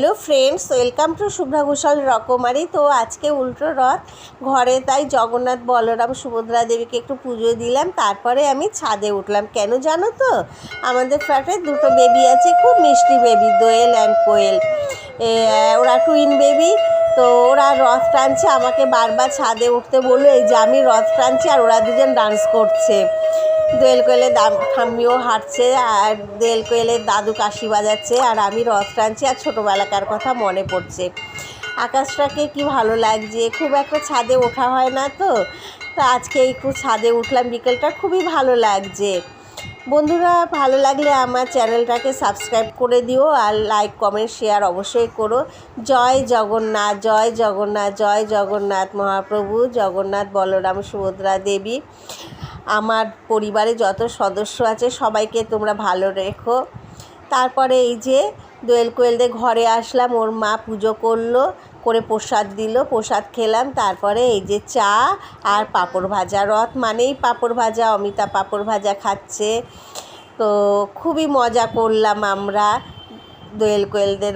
Hello friends, welcome to Shubhra Ghoshal Rokomari. তো আজকে উল্টো রথ, ঘরে তাই জগন্নাথ বলরাম সুভদ্রা দেবীকে একটু পুজো দিলাম, তারপরে আমি ছাদে উঠলাম। কেন জানো তো? আমাদের ফ্ল্যাটে দুটো বেবি আছে, খুব মিষ্টি বেবি, দোয়েল অ্যান্ড কোয়েল। ওরা টুইন বেবি তো ওরা রথ টানছে, আমাকে বারবার ছাদে উঠতে বলল, এই যে আমি রথ টানছি আর ওরা দুজন ডান্স করছে। দোয়েল কোয়েলের দাম, ঠাম্মিও হাঁটছে আর দোয়েল কোয়েলের দাদু কাশি বাজাচ্ছে আর আমি রথ টানছি আর ছোটোবেলাকার কথা মনে পড়ছে। আকাশটাকে কি ভালো লাগছে, খুব একটা ছাদে ওঠা হয় না তো। তো আজকে একটু ছাদে উঠলাম, বিকেলটা খুবই ভালো লাগছে। বন্ধুরা, ভালো লাগলে আমার চ্যানেলটাকে সাবস্ক্রাইব করে দিও আর লাইক, কমেন্ট, শেয়ার অবশ্যই করো। জয় জগন্নাথ জয় জগন্নাথ জয় জগন্নাথ মহাপ্রভু, জগন্নাথ বলরাম সুভদ্রা দেবী। আমার পরিবারে যত সদস্য আছে, সবাইকে তোমরা ভালো রেখো। তারপরে এই যে দোয়েল কোয়েলদের ঘরে আসলাম, ওর মা পুজো করল। করে প্রসাদ দিল, প্রসাদ খেলাম। তারপরে এই যে চা আর পাঁপড় ভাজা, রথ মানেই পাঁপড় ভাজা, অমিতা পাঁপড় ভাজা খাচ্ছে। তো খুবই মজা করলাম আমরা দোয়েল কোয়েলদের